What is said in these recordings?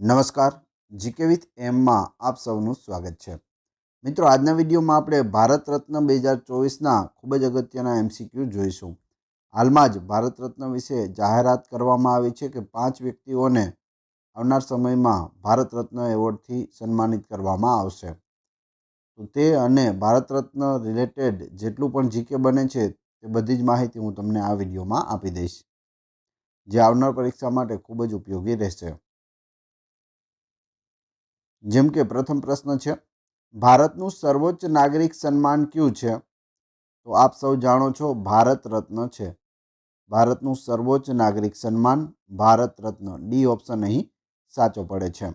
નમસ્કાર, GK with એમમાં આપ સૌનું સ્વાગત છે. મિત્રો, આજના વિડીયોમાં આપણે ભારત રત્ન બે હજાર ચોવીસના ખૂબ જ અગત્યના એમસીક્યુ જોઈશું. હાલમાં જ ભારત રત્ન વિશે જાહેરાત કરવામાં આવી છે કે પાંચ વ્યક્તિઓને આવનાર સમયમાં ભારત રત્ન એવોર્ડથી સન્માનિત કરવામાં આવશે. તો તે અને ભારત રત્ન રિલેટેડ જેટલું પણ જીકે બને છે તે બધી જ માહિતી હું તમને આ વિડીયોમાં આપી દઈશ. જે આવનાર પરીક્ષા માટે ખૂબ જ ઉપયોગી રહેશે. જેમ કે પ્રથમ પ્રશ્ન છે, ભારતનું સર્વોચ્ચ નાગરિક સન્માન કયું છે? તો આપ સૌ જાણો છો ભારત રત્ન છે. ભારતનું સર્વોચ્ચ નાગરિક સન્માન ભારત રત્ન ડી ઓપ્શન અહીં સાચો પડે છે.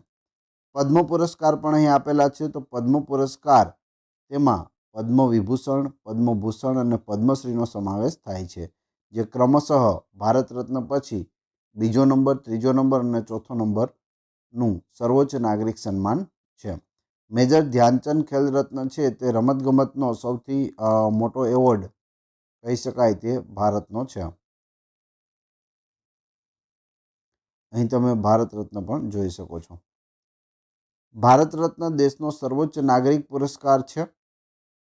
પદ્મ પુરસ્કાર પણ અહીં આપેલા છે. તો પદ્મ પુરસ્કાર તેમાં પદ્મ વિભૂષણ પદ્મભૂષણ અને પદ્મશ્રીનો સમાવેશ થાય છે, જે ક્રમશઃ ભારત રત્ન પછી બીજો નંબર, ત્રીજો નંબર અને ચોથો નંબર નું સર્વોચ્ચ નાગરિક સન્માન છે. મેજર ધ્યાનચંદ ખેલ રત્ન છે તે રમતગમતનો સૌથી મોટો એવોર્ડ કહી શકાય તે ભારતનો છે. અહીં તમે ભારત રત્ન પણ જોઈ શકો છો. ભારત રત્ન દેશનો સર્વોચ્ચ નાગરિક પુરસ્કાર છે.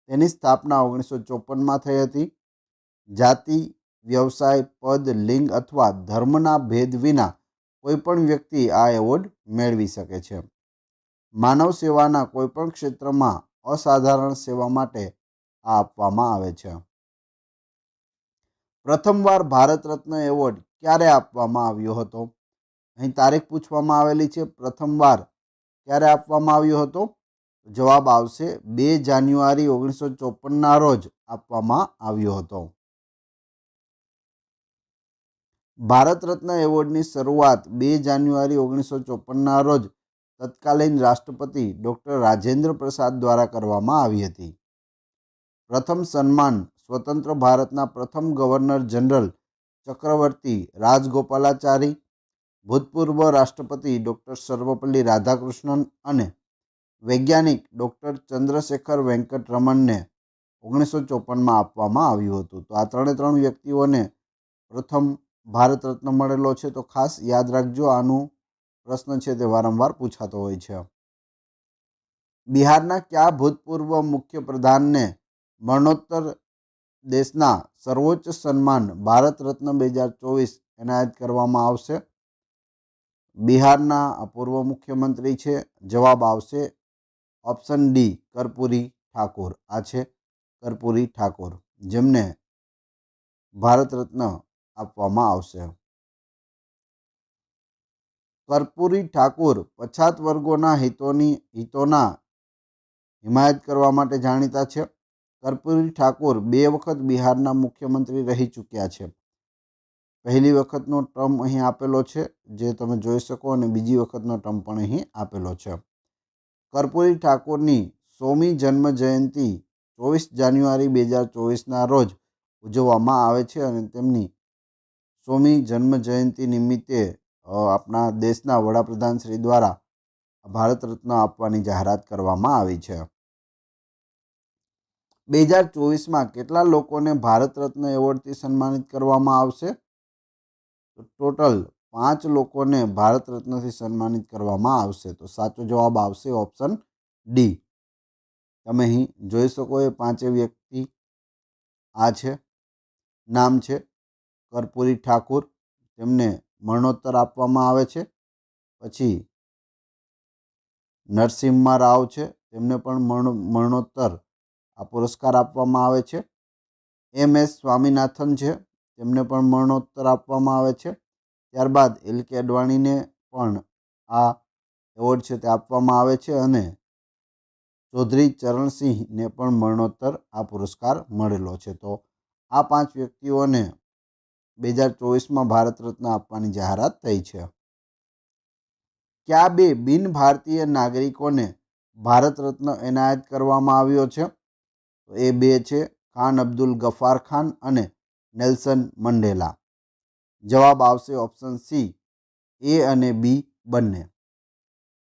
તેની સ્થાપના ઓગણીસો ચોપનમાં થઈ હતી. જાતિ, વ્યવસાય, પદ, લિંગ અથવા ધર્મના ભેદ વિના કોઈ પણ વ્યક્તિ આ એવોર્ડ મેળવી શકે છે. માનવ સેવાના કોઈપણ ક્ષેત્રમાં અસાધારણ સેવા માટે આ આપવામાં આવે છે. પ્રથમવાર ભારત રત્ન એવોર્ડ ક્યારે આપવામાં આવ્યો હતો? અહીં તારીખ પૂછવામાં આવેલી છે, પ્રથમવાર ક્યારે આપવામાં આવ્યો હતો? જવાબ આવશે બે જાન્યુઆરી ઓગણીસો ચોપનના રોજ આપવામાં આવ્યો હતો. ભારત રત્ન એવોર્ડની શરૂઆત બે જાન્યુઆરી ઓગણીસો ચોપનના રોજ તત્કાલીન રાષ્ટ્રપતિ ડૉક્ટર રાજેન્દ્ર પ્રસાદ દ્વારા કરવામાં આવી હતી. પ્રથમ સન્માન સ્વતંત્ર ભારતના પ્રથમ ગવર્નર જનરલ ચક્રવર્તી રાજગોપાલાચારી, ભૂતપૂર્વ રાષ્ટ્રપતિ ડૉક્ટર સર્વપલ્લી રાધાકૃષ્ણન અને વૈજ્ઞાનિક ડૉક્ટર ચંદ્રશેખર વેંકટ રમનને ઓગણીસો ચોપનમાં આપવામાં આવ્યું હતું. તો આ ત્રણે ત્રણ વ્યક્તિઓને પ્રથમ ભારત રત્ન મળેલો છે તો ખાસ યાદ રાખજો, આનું પ્રશ્ન છે તે વારંવાર પૂછાતો હોય છે. બિહારના કયા ભૂતપૂર્વ મુખ્ય પ્રધાનને મરણોત્તર દેશના સર્વોચ્ચ સન્માન ભારત રત્ન બે હજાર ચોવીસ એનાયત કરવામાં આવશે? બિહારના પૂર્વ મુખ્યમંત્રી છે, જવાબ આવશે ઓપ્શન ડી, કર્પૂરી ઠાકોર. આ છે કર્પૂરી ઠાકોર, જેમને ભારત રત્ન આપવામાં આવશે. કર્પૂરી ઠાકુર પછાત વર્ગોના હિતોની, હિતોના હિમાયત કરવા માટે જાણીતા છે. કર્પૂરી ઠાકુર બે વખત બિહારના મુખ્યમંત્રી રહી ચૂક્યા છે. પહેલી વખતનો ટર્મ અહીં આપેલો છે, જે તમે જોઈ શકો, અને બીજી વખતનો ટર્મ પણ અહીં આપેલો છે. કર્પૂરી ઠાકુરની સોમી જન્મ જયંતિ ચોવીસ જાન્યુઆરી બે હજાર ચોવીસના રોજ ઉજવવામાં આવે છે અને તેમની સોમી જન્મ જયંતિ નિમિત્તે આપણા દેશના વડાપ્રધાન શ્રી દ્વારા ભારત રત્ન આપવાની જાહેરાત કરવામાં આવી છે. બે હજાર ચોવીસમાં કેટલા લોકોને ભારત રત્ન એવોર્ડથી સન્માનિત કરવામાં આવશે? ટોટલ પાંચ લોકોને ભારત રત્નથી સન્માનિત કરવામાં આવશે. તો સાચો જવાબ આવશે ઓપ્શન ડી. તમે અહીં જોઈ શકો એ પાંચે વ્યક્તિ આ છે, નામ છે કર્પૂરી ઠાકુર તેમને મરણોત્તર આપવામાં આવે છે. પછી નરસિમ્હા રાવ છે, તેમને પણ મરણ, મરણોત્તર આ પુરસ્કાર આપવામાં આવે છે. એમ એસ સ્વામિનાથન છે, તેમને પણ મરણોત્તર આપવામાં આવે છે. ત્યારબાદ એલ કે અડવાણીને પણ આ એવોર્ડ છે તે આપવામાં આવે છે અને ચૌધરી ચરણસિંહને પણ મરણોત્તર આ પુરસ્કાર મળેલો છે. તો આ પાંચ વ્યક્તિઓને બે હજાર ચોવીસમાં ભારત રત્ન આપવાની જાહેરાત થઈ છે. ક્યા બે બિન ભારતીય નાગરિકોને ભારત રત્ન એનાયત કરવામાં આવ્યો છે? એ બે છે ખાન અબ્દુલ ગફાર ખાન અને નેલ્સન મંડેલા. જવાબ આવશે ઓપ્શન સી, એ અને બી બંને.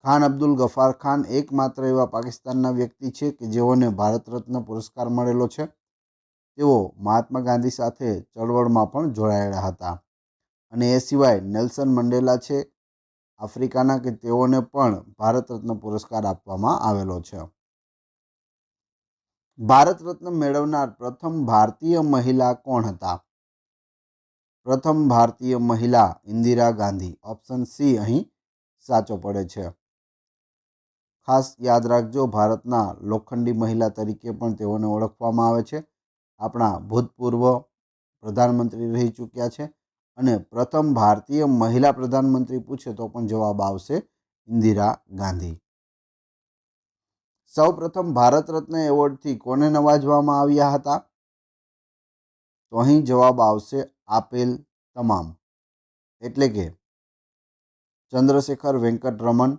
ખાન અબ્દુલ ગફાર ખાન એકમાત્ર એવા પાકિસ્તાનના વ્યક્તિ છે કે જેઓને ભારત રત્ન પુરસ્કાર મળેલો છે. તેઓ મહાત્મા ગાંધી સાથે ચળવળમાં પણ જોડાયેલા હતા. અને એ સિવાય નેલ્સન મંડેલા છે, આફ્રિકાના કે તેઓને પણ ભારત રત્ન પુરસ્કાર આપવામાં આવેલો છે. ભારત રત્ન મેળવનાર પ્રથમ ભારતીય મહિલા કોણ હતા? પ્રથમ ભારતીય મહિલા ઇન્દિરા ગાંધી. ઓપ્શન સી અહીં સાચો પડે છે. ખાસ યાદ રાખજો, ભારતના લોખંડી મહિલા તરીકે પણ તેઓને ઓળખવામાં આવે છે. આપણા ભૂતપૂર્વ પ્રધાનમંત્રી રહી ચૂક્યા છે અને પ્રથમ ભારતીય મહિલા પ્રધાનમંત્રી પૂછે તો પણ જવાબ આવશે ઇન્દિરા ગાંધી. સૌ પ્રથમ ભારત રત્ન એવોર્ડથી કોને નવાજવામાં આવ્યા હતા? તો અહીં જવાબ આવશે આપેલ તમામ. એટલે કે ચંદ્રશેખર વેંકટરમણ,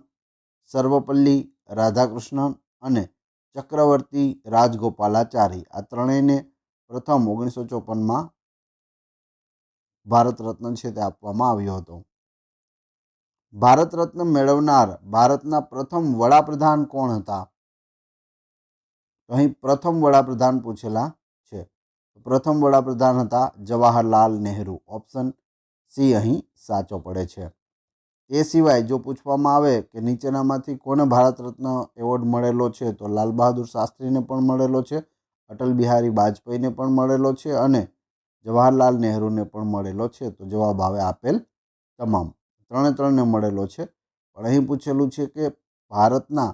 સર્વપલ્લી રાધાકૃષ્ણન અને ચક્રવર્તી રાજગોપાલાચારી. આ ત્રણેયને પ્રથમ ઓગણીસો ચોપનમાં ભારત રત્ન છે તે આપવામાં આવ્યો હતો. ભારત રત્ન મેળવનાર ભારતના પ્રથમ વડાપ્રધાન કોણ હતા? અહીં પ્રથમ વડાપ્રધાન પૂછેલા છે. પ્રથમ વડાપ્રધાન હતા જવાહરલાલ નહેરુ. ઓપ્શન સી અહીં સાચો પડે છે. એ સિવાય જો પૂછવામાં આવે કે નીચેનામાંથી કોને ભારત રત્ન એવોર્ડ મળેલો છે, તો લાલ બહાદુર શાસ્ત્રીને પણ મળેલો છે. અટલ બિહારી વાજપેયીને પણ મળેલો છે અને જવાહરલાલ નહેરુને પણ મળેલો છે. તો જવાબ આવે આપેલ તમામ. ત્રણે ત્રણને મળેલો છે. પણ અહીં પૂછેલું છે કે ભારતના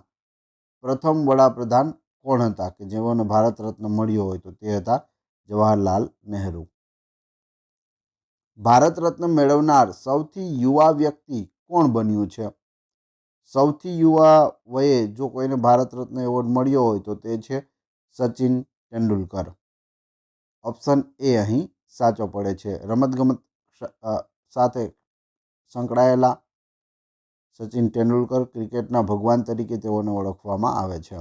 પ્રથમ વડાપ્રધાન કોણ હતા? કે જેઓને ભારત રત્ન મળ્યો હોય તો તે હતા જવાહરલાલ નહેરુ. ભારત રત્ન મેળવનાર સૌથી યુવા વ્યક્તિ કોણ બન્યું છે? સૌથી યુવા વયે જો કોઈને ભારત રત્ન એવોર્ડ મળ્યો હોય તો તે છે સચિન તેંડુલકર. ઓપ્શન એ અહીં સાચો પડે છે. રમતગમત સાથે સંકળાયેલા સચિન તેંડુલકર ક્રિકેટના ભગવાન તરીકે તેઓને ઓળખવામાં આવે છે.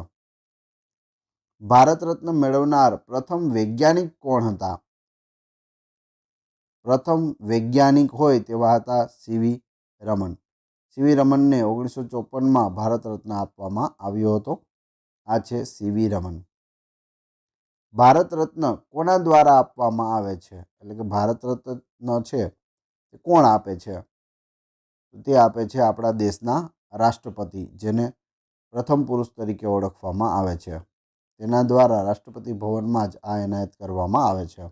ભારત રત્ન મેળવનાર પ્રથમ વૈજ્ઞાનિક કોણ હતા? પ્રથમ વૈજ્ઞાનિક હોય તેવા હતા સીવી રમન સીવી રમનને ઓગણીસો ચોપનમાં ભારત રત્ન આપવામાં આવ્યો હતો. આ છે સીવી રમન ભારત રત્ન કોના દ્વારા આપવામાં આવે છે? એટલે કે ભારત રત્ન છે તે કોણ આપે છે? તે આપે છે આપણા દેશના રાષ્ટ્રપતિ, જેને પ્રથમ પુરુષ તરીકે ઓળખવામાં આવે છે. તેના દ્વારા રાષ્ટ્રપતિ ભવનમાં જ આ એનાયત કરવામાં આવે છે.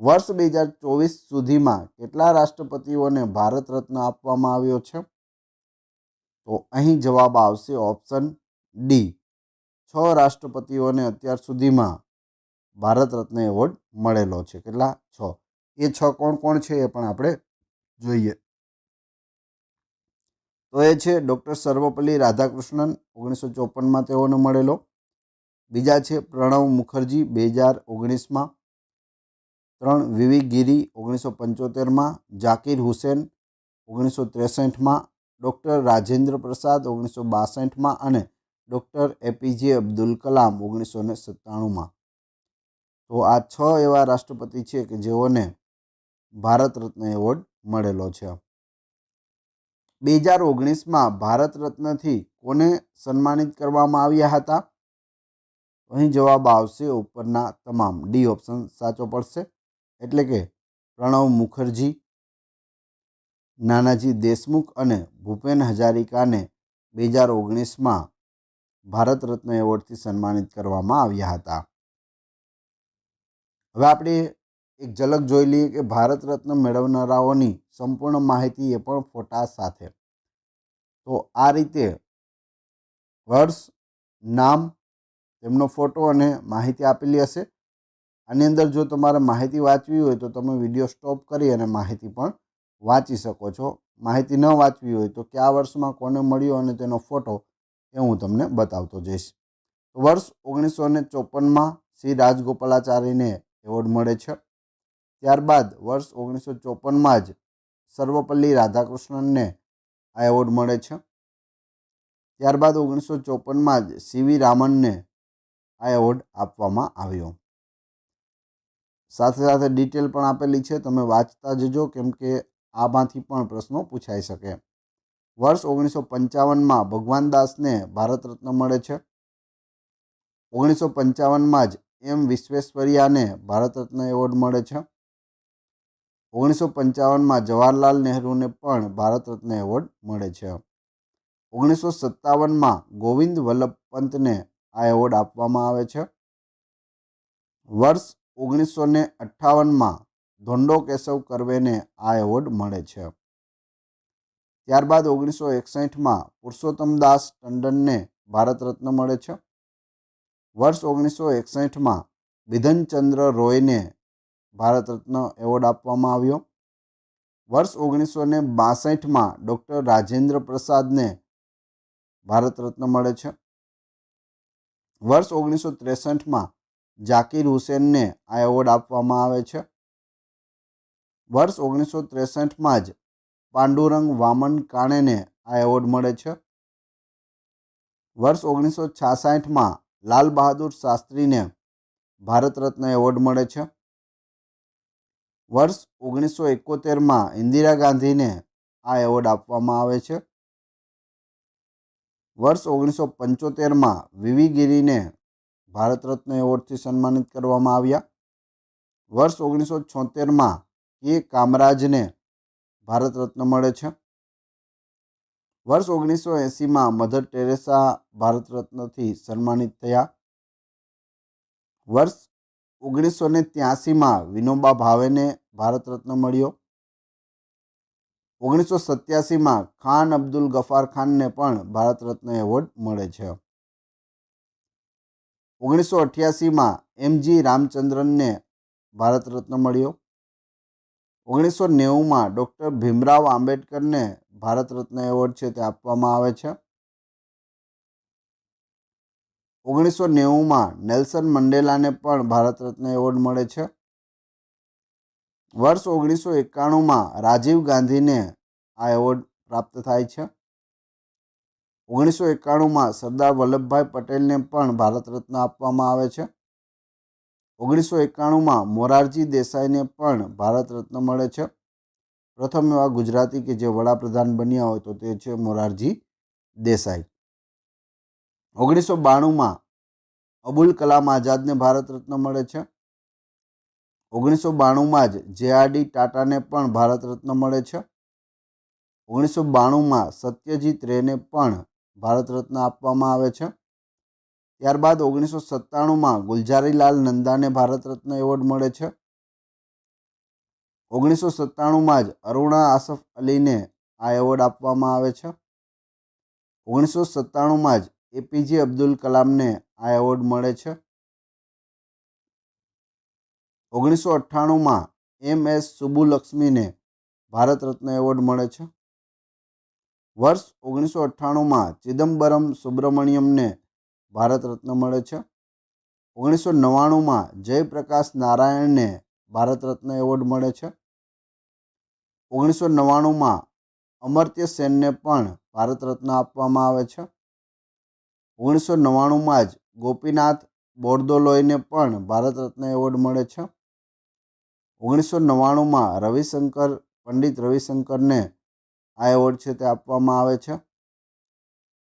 વર્ષ બે હજાર ચોવીસ સુધીમાં કેટલા રાષ્ટ્રપતિઓને ભારત રત્ન આપવામાં આવ્યો છે? તો અહીં જવાબ આવશે ઓપ્શન ડી છ રાષ્ટ્રપતિઓને અત્યાર સુધીમાં ભારત રત્ન એવોર્ડ મળેલો છે. કેટલા? છ. એ છ કોણ કોણ છે એ પણ આપણે જોઈએ. તો એ છે ડૉક્ટર સર્વપલ્લી રાધાકૃષ્ણન, ઓગણીસો ચોપનમાં તેઓને મળેલો. બીજા છે પ્રણવ મુખર્જી, બે હજાર ઓગણીસમાં. ત્રણ વિવી ગીરી, ઓગણીસો પંચોતેરમાં. જાકીર હુસેન, ઓગણીસો ત્રેસઠમાં. ડૉક્ટર રાજેન્દ્ર પ્રસાદ, ઓગણીસો બાસઠમાં. અને ડૉક્ટર એપીજે અબ્દુલ કલામ ઓગણીસો ને સત્તાણુંમાં. તો આ છ એવા રાષ્ટ્રપતિ છે કે જેઓને ભારત રત્ન એવોર્ડ મળેલો છે. બે હજાર ઓગણીસમાં ભારત રત્નથી કોને સન્માનિત કરવામાં આવ્યા હતા? અહીં જવાબ આવશે ઉપરના તમામ ડી ઓપ્શન સાચો પડશે. એટલે કે પ્રણવ મુખર્જી, નાનાજી દેશમુખ અને ભૂપેન હજારિકાને બે હજાર ઓગણીસમાં ભારત રત્ન એવોર્ડથી સન્માનિત કરવામાં આવ્યા હતા. હવે આપણે એક ઝલક જોઈ લઈએ કે ભારત રત્ન મેળવનારાઓની સંપૂર્ણ માહિતી એ પણ ફોટા સાથે. તો આ રીતે વર્ષ, નામ, તેમનો ફોટો અને માહિતી આપેલી હશે. આની અંદર જો તમારે માહિતી વાંચવી હોય તો તમે વીડિયો સ્ટોપ કરી અને માહિતી પણ વાંચી શકો છો. માહિતી ન વાંચવી હોય તો કયા વર્ષમાં કોને મળ્યો અને તેનો ફોટો એ હું તમને બતાવતો જઈશ. વર્ષ ઓગણીસો ને ચોપનમાં શ્રી રાજગોપાલાચારીને એવોર્ડ મળે છે. ત્યારબાદ વર્ષ ઓગણીસો ચોપનમાં જ સર્વપલ્લી રાધાકૃષ્ણનને આ એવોર્ડ મળે છે. ત્યારબાદ ઓગણીસો ચોપનમાં જ સીવી રામનને આ એવોર્ડ આપવામાં આવ્યો. સાથે સાથે ડિટેલ પણ આપેલી છે. તમે વાંચતા જજો, કેમ કે આમાંથી પણ પ્રશ્નો પૂછાઈ શકે. વર્ષ ઓગણીસો પંચાવનમાં ભગવાન દાસને ભારત રત્ન મળે છે. ઓગણીસો પંચાવનમાં જ એમ વિશ્વેશ્વરિયાને ભારત રત્ન એવોર્ડ મળે છે. ઓગણીસો પંચાવનમાં જવાહરલાલ નહેરુને પણ ભારત રત્ન એવોર્ડ મળે છે. ઓગણીસો સત્તાવનમાં ગોવિંદ વલ્લભ પંતને આ એવોર્ડ આપવામાં આવે છે. વર્ષ ઓગણીસો ને અઠ્ઠાવનમાં ધોંડો કેશવ કરવેને આ એવોર્ડ મળે છે. ત્યારબાદ ઓગણીસો એકસઠમાં પુરુષોત્તમ દાસ ટંડનને ભારત રત્ન મળે છે. વર્ષ ઓગણીસો એકસઠમાં બિધનચંદ્ર રોયને ભારત રત્ન એવોર્ડ આપવામાં આવ્યો. વર્ષ ઓગણીસો ને બાસઠમાં ડૉક્ટર રાજેન્દ્ર પ્રસાદને ભારત રત્ન મળે છે. વર્ષ ઓગણીસો ત્રેસઠમાં જાકીર હુસેનને આ એવોર્ડ આપવામાં આવે છે. વર્ષ ઓગણીસો ત્રેસઠમાં જ પાંડુરંગ વામન કાણેને આ એવોર્ડ મળે છે. વર્ષ ઓગણીસો છાસઠમાં લાલ બહાદુર શાસ્ત્રીને ભારત રત્ન એવોર્ડ મળે છે. વર્ષ ઓગણીસો એકોતેરમાં ઇન્દિરા ગાંધીને આ એવોર્ડ આપવામાં આવે છે. વર્ષ ઓગણીસો પંચોતેરમાં વીવી ગિરીને ભારત રત્ન એવોર્ડથી સન્માનિત કરવામાં આવ્યા. વર્ષ ઓગણીસો છોતેરમાં કે કામરાજને ભારત રત્ન મળે છે. વર્ષ ઓગણીસો એંસીમાં મધર ટેરેસા ભારત રત્નથી સન્માનિત થયા. વર્ષ ઓગણીસો ને ત્યાસીમાં વિનોબા ભાવેને ભારત રત્ન મળ્યો. ઓગણીસો સત્યાસીમાં ખાન અબ્દુલ ગફાર ખાનને પણ ભારત રત્ન એવોર્ડ મળે છે. ઓગણીસો અઠ્યાસીમાં એમજી રામચંદ્રનને ભારત રત્ન મળ્યો. ઓગણીસો નેવુંમાં ડૉક્ટર ભીમરાવ આંબેડકરને ભારત રત્ન એવોર્ડ છે તે આપવામાં આવે છે. ઓગણીસો નેવુંમાં નેલ્સન મંડેલાને પણ ભારત રત્ન એવોર્ડ મળે છે. વર્ષ ઓગણીસો એકાણુંમાં રાજીવ ગાંધીને આ એવોર્ડ પ્રાપ્ત થાય છે. ઓગણીસો એકાણુંમાં સરદાર વલ્લભભાઈ પટેલને પણ ભારત રત્ન આપવામાં આવે છે. ઓગણીસો એકાણુંમાં મોરારજી દેસાઈને પણ ભારત રત્ન મળે છે. પ્રથમ એવા ગુજરાતી કે જે વડાપ્રધાન બન્યા હોય તો તે છે મોરારજી દેસાઈ. ઓગણીસો બાણુંમાં અબુલ કલામ આઝાદને ભારત રત્ન મળે છે. ઓગણીસો બાણુંમાં જ જેઆરડી ટાટાને પણ ભારત રત્ન મળે છે. ઓગણીસો બાણુંમાં સત્યજીત રેને પણ ભારત રત્ન આપવામાં આવે છે. ત્યારબાદ ઓગણીસો સત્તાણુંમાં ગુલઝારીલાલ નંદાને ભારત રત્ન એવોર્ડ મળે છે. ઓગણીસો સત્તાણુંમાં જ અરુણા આસફ અલીને આ એવોર્ડ આપવામાં આવે છે. ઓગણીસો સત્તાણુંમાં જ એપીજે અબ્દુલ કલામને આ એવોર્ડ મળે છે. ઓગણીસો અઠ્ઠાણુંમાં M S સુબુલક્ષ્મીને Bharat Ratna award મળે છે. વર્ષ ઓગણીસો અઠ્ઠાણુંમાં ચિદમ્બરમ સુબ્રમણ્યમને ભારત રત્ન મળે છે. ઓગણીસો નવ્વાણુંમાં જયપ્રકાશ નારાયણને ભારત રત્ન એવોર્ડ મળે છે. ઓગણીસો નવ્વાણુંમાં અમર્ત્ય સેનને પણ ભારત રત્ન આપવામાં આવે છે. ઓગણીસો નવ્વાણુંમાં જ ગોપીનાથ બોરદોલોયને પણ ભારત રત્ન એવોર્ડ મળે છે. ઓગણીસો નવ્વાણુંમાં રવિશંકર, પંડિત રવિશંકરને આ એવોર્ડ છે તે આપવામાં આવે છે.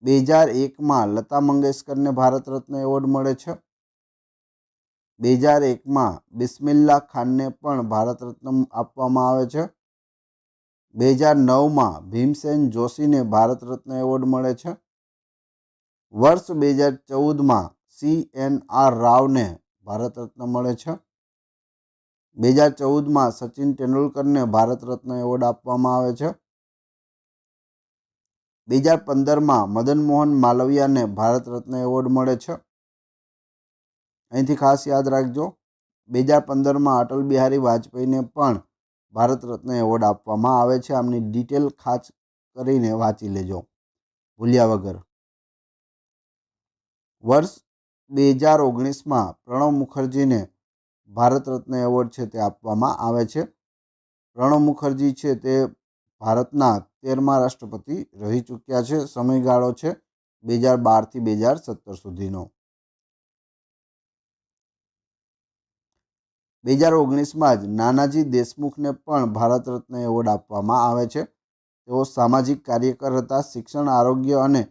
બે હજાર એકમાં લતા મંગેશકરને ભારત રત્ન એવોર્ડ મળે છે. બે હજાર એકમાં બિસ્મિલ્લા ખાનને પણ ભારત રત્ન આપવામાં આવે છે. બે હજાર નવમાં ભીમસેન જોશીને ભારત રત્ન એવોર્ડ મળે છે. વર્ષ બે હજાર ચૌદમાં સી એન આર રાવને ભારત રત્ન મળે છે. બે હજાર ચૌદમાં સચિન તેંડુલકરને ભારત રત્ન એવોર્ડ આપવામાં આવે છે. બે હજાર પંદરમાં મદન મોહન માલવિયાને ભારત રત્ન એવોર્ડ મળે છે. અહીંથી ખાસ યાદ રાખજો, બે હજાર પંદરમાં અટલ બિહારી વાજપેયીને પણ ભારત રત્ન એવોર્ડ આપવામાં આવે છે. આમની ડિટેલ ખાસ કરીને વાંચી લેજો, ભૂલ્યા વગર. વર્ષ બે હજાર ઓગણીસમાં પ્રણવ મુખર્જીને ભારત રત્ન એવોર્ડ છે તે આપવામાં આવે છે. પ્રણવ મુખર્જી છે તે ભારતના તેરમા રાષ્ટ્રપતિ રહી ચૂક્યા છે. સમયગાળો છે બે હજાર બારથી બે હજાર સત્તર સુધીનો. બે હજાર ઓગણીસમાં જ નાનાજી દેશમુખને પણ ભારત રત્ન એવોર્ડ આપવામાં આવે છે. તેઓ સામાજિક કાર્યકર હતા, શિક્ષણ, આરોગ્ય અને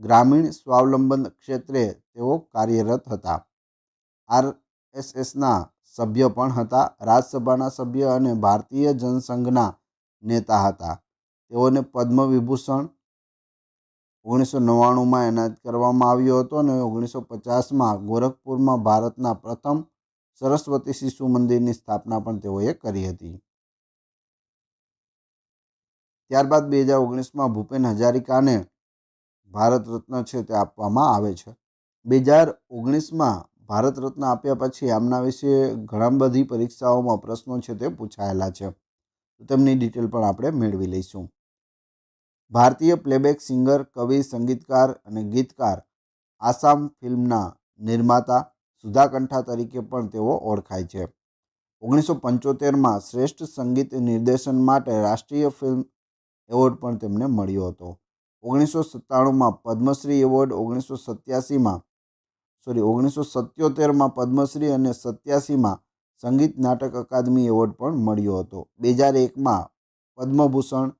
ગ્રામીણ સ્વાવલંબન ક્ષેત્રે તેઓ કાર્યરત હતા. આરએસએસના સભ્ય પણ હતા. રાજ્યસભાના સભ્ય અને ભારતીય જનસંઘના નેતા હતા. તેઓને પદ્મ વિભૂષણ ઓગણીસો નવ્વાણુંમાં એનાયત કરવામાં આવ્યો હતો અને ઓગણીસો પચાસમાં ગોરખપુરમાં ભારતના પ્રથમ સરસ્વતી શિશુ મંદિરની સ્થાપના પણ તેઓએ કરી હતી. ત્યારબાદ બે હજાર ઓગણીસમાં ભૂપેન હજારિકાને ભારત રત્ન છે તે આપવામાં આવે છે. બે હજાર ઓગણીસમાં ભારત રત્ન આપ્યા પછી આમના વિશે ઘણા બધી પરીક્ષાઓમાં પ્રશ્નો છે તે પૂછાયેલા છે. તો તેમની ડિટેલ પણ આપણે મેળવી લઈશું. ભારતીય પ્લેબેક સિંગર કવિ, સંગીતકાર અને ગીતકાર આસામ ફિલ્મના નિર્માતા સુધાકંઠા તરીકે પણ તેઓ ઓળખાય છે. ઓગણીસો પંચોતેરમાં શ્રેષ્ઠ સંગીત નિર્દેશન માટે રાષ્ટ્રીય ફિલ્મ એવોર્ડ પણ તેમને મળ્યો હતો. ઓગણીસો સત્તાણુંમાં પદ્મશ્રી એવોર્ડ, ઓગણીસો સત્યાસીમાં, સોરી, ઓગણીસો સત્યોતેરમાં પદ્મશ્રી અને સત્યાસીમાં સંગીત નાટક અકાદમી એવોર્ડ પણ મળ્યો હતો. બે હજાર એકમાં પદ્મભૂષણ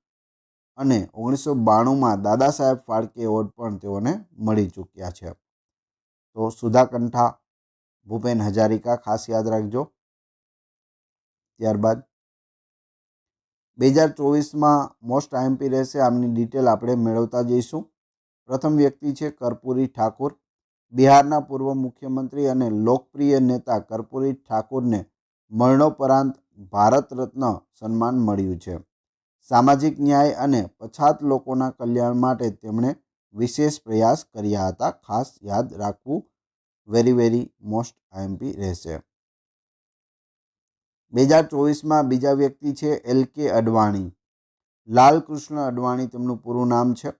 અને ઓગણીસો બાણુંમાં દાદા સાહેબ ફાળકે એવોર્ડ પણ તેઓને મળી ચૂક્યા છે. તો સુધા કંઠા ભૂપેન હજારિકા ખાસ યાદ રાખજો. ત્યારબાદ બે હજાર ચોવીસમાં મોસ્ટ આઈએમપી રહેશે આમની ડિટેલ આપણે મેળવતા જઈશું. પ્રથમ વ્યક્તિ છે કર્પૂરી ઠાકુર. બિહારના પૂર્વ મુખ્યમંત્રી અને લોકપ્રિય નેતા કર્પૂરી ઠાકુરને મરણોપરાંત ભારત રત્ન સન્માન મળ્યું છે. સામાજિક ન્યાય અને પછાત લોકોના કલ્યાણ માટે તેમણે વિશેષ પ્રયાસ કર્યા હતા. ખાસ યાદ રાખવું વેરી વેરી મોસ્ટ આઈએમપી રહેશે. બે હજાર ચોવીસમાં બીજા વ્યક્તિ છે એલ કે અડવાણી. લાલકૃષ્ણ અડવાણી તેમનું પૂરું નામ છે.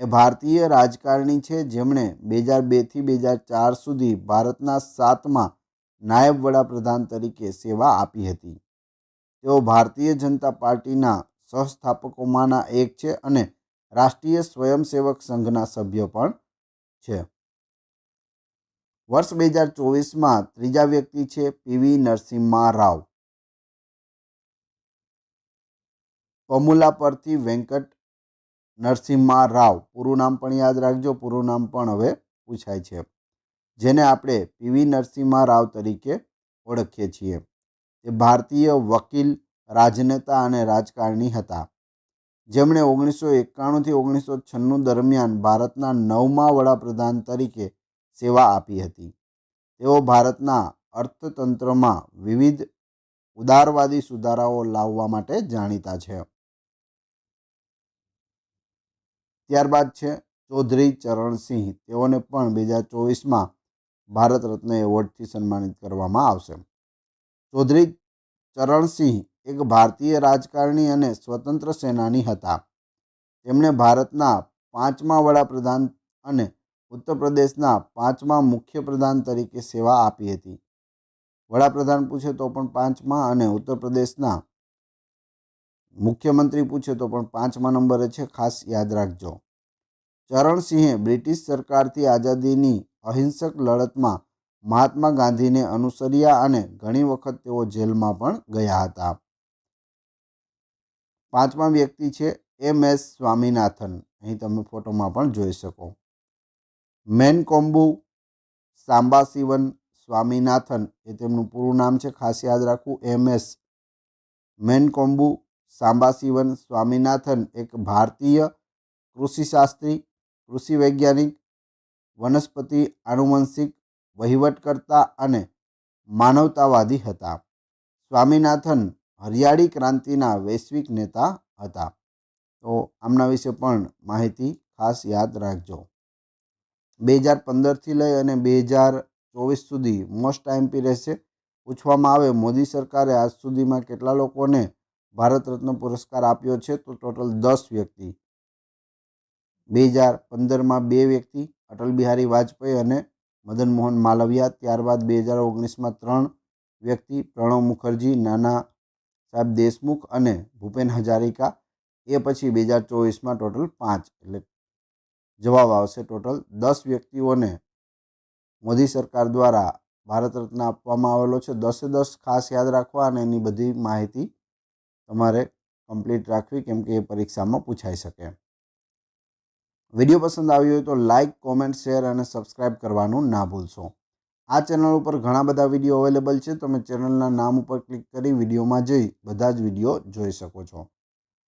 એ ભારતીય રાજકારણી છે જેમણે બે હજાર બેથી બે હજાર ચાર સુધી ભારતના સાતમા નાયબ વડાપ્રધાન તરીકે સેવા આપી હતી. તેઓ ભારતીય જનતા પાર્ટીના સહસ્થાપકોમાંના એક છે અને રાષ્ટ્રીય સ્વયંસેવક સંઘના સભ્ય પણ છે. વર્ષ બે હજાર ચોવીસમાં ત્રીજા વ્યક્તિ છે પીવી નરસિમ્હા રાવ. પમુલા પરથી વેંકટ નરસિમ્હા રાવ પૂરું નામ પણ યાદ રાખજો, પૂરું નામ પણ હવે પૂછાય છે. જેને આપણે પીવી નરસિમ્હા રાવ તરીકે ઓળખીએ છીએ. તે ભારતીય વકીલ, રાજનેતા અને રાજકારણી હતા. જેમણે ઓગણીસો એકાણુંથી ઓગણીસો છન્નું દરમિયાન ભારતના નવમા વડાપ્રધાન તરીકે સેવા આપી હતી. તેઓ ભારતના અર્થતંત્રમાં વિવિધ ઉદારવાદી સુધારાઓ લાવવા માટે જાણીતા છે. ત્યારબાદ છે ચૌધરી ચરણસિંહ. તેઓને પણ બે હજાર ચોવીસમાં ભારત રત્ન એવોર્ડથી સન્માનિત કરવામાં આવશે. ચૌધરી ચરણસિંહ એક ભારતીય રાજકારણી અને સ્વતંત્ર સેનાની હતા. તેમણે ભારતના પાંચમા વડાપ્રધાન અને ઉત્તર પ્રદેશના પાંચમા મુખ્યપ્રધાન તરીકે સેવા આપી હતી. વડાપ્રધાન પૂછે તો પણ પાંચમા અને ઉત્તર પ્રદેશના મુખ્યમંત્રી પૂછે તો પણ પાંચમા નંબરે છે, ખાસ યાદ રાખજો. ચરણસિંહે બ્રિટિશ સરકારથી આઝાદીની અહિંસક લડતમાં મહાત્મા ગાંધીને અનુસર્યા અને ઘણી વખત તેઓ જેલમાં પણ ગયા હતા. પાંચમા વ્યક્તિ છે, એમ એસ સ્વામિનાથન. અહીં તમે ફોટોમાં પણ જોઈ શકો. મેનકોમ્બુ સાંબાશિવન સ્વામિનાથન એ તેમનું પૂરું નામ છે, ખાસ યાદ રાખવું. એમ એસ મેનકોમ્બુ સાંબાશિવન સ્વામિનાથન એક ભારતીય કૃષિશાસ્ત્રી કૃષિ વૈજ્ઞાનિક વનસ્પતિ આનુવંશિક, વહીવટકર્તા અને માનવતાવાદી હતા. સ્વામિનાથન હરિયાળી ક્રાંતિના વૈશ્વિક નેતા હતા. તો આમના વિશે પણ માહિતી ખાસ યાદ રાખજો. બે હજાર પંદરથી લઈ અને બે હજાર ચોવીસ સુધી મોસ્ટ આઈએમપી રહેશે. પૂછવામાં આવે મોદી સરકારે આજ સુધીમાં કેટલા લોકોને ભારત રત્ન પુરસ્કાર આપ્યો છે તો ટોટલ દસ વ્યક્તિ. બે હજાર પંદરમાં બે વ્યક્તિ, અટલ બિહારી વાજપેયી અને મદન મોહન માલવિયા. ત્યારબાદ બે હજાર ઓગણીસમાં ત્રણ વ્યક્તિ, પ્રણવ મુખર્જી, નાના સાહેબ દેશમુખ અને ભૂપેન હજારિકા. એ પછી બે હજાર ચોવીસમાં ટોટલ પાંચ. એટલે જવાબ આવશે ટોટલ દસ વ્યક્તિઓને મોદી સરકાર દ્વારા ભારત રત્ન આપવામાં આવેલો છે. દસે દસ ખાસ યાદ રાખવા અને એની બધી માહિતી તમારે કમ્પ્લીટ રાખવી કેમ કે એ પરીક્ષામાં પૂછાઈ શકે. વીડિયો પસંદ આવ્યો હોય તો લાઇક કોમેન્ટ શેર અને સબસ્ક્રાઇબ કરવાનું ના ભૂલશો. આ ચેનલ ઉપર ઘણા બધા વીડિયો અવેલેબલ છે. તમે ચેનલના નામ ઉપર ક્લિક કરી વિડીયોમાં જઈ બધા જ વીડિયો જોઈ શકો છો.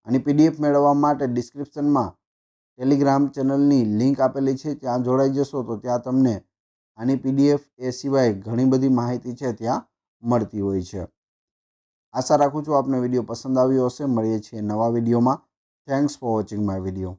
આની પીડીએફ મેળવવા માટે ડિસ્ક્રિપ્શનમાં ટેલિગ્રામ ચેનલની લિંક આપેલી છે. ત્યાં જોડાઈ જશો તો ત્યાં તમને આની પીડીએફ એ સિવાય ઘણી બધી માહિતી છે ત્યાં મળતી હોય છે. આશા રાખું છું આપને વીડિયો પસંદ આવ્યો હશે. મળીએ છીએ નવા વિડીયોમાં. Thanks for watching my video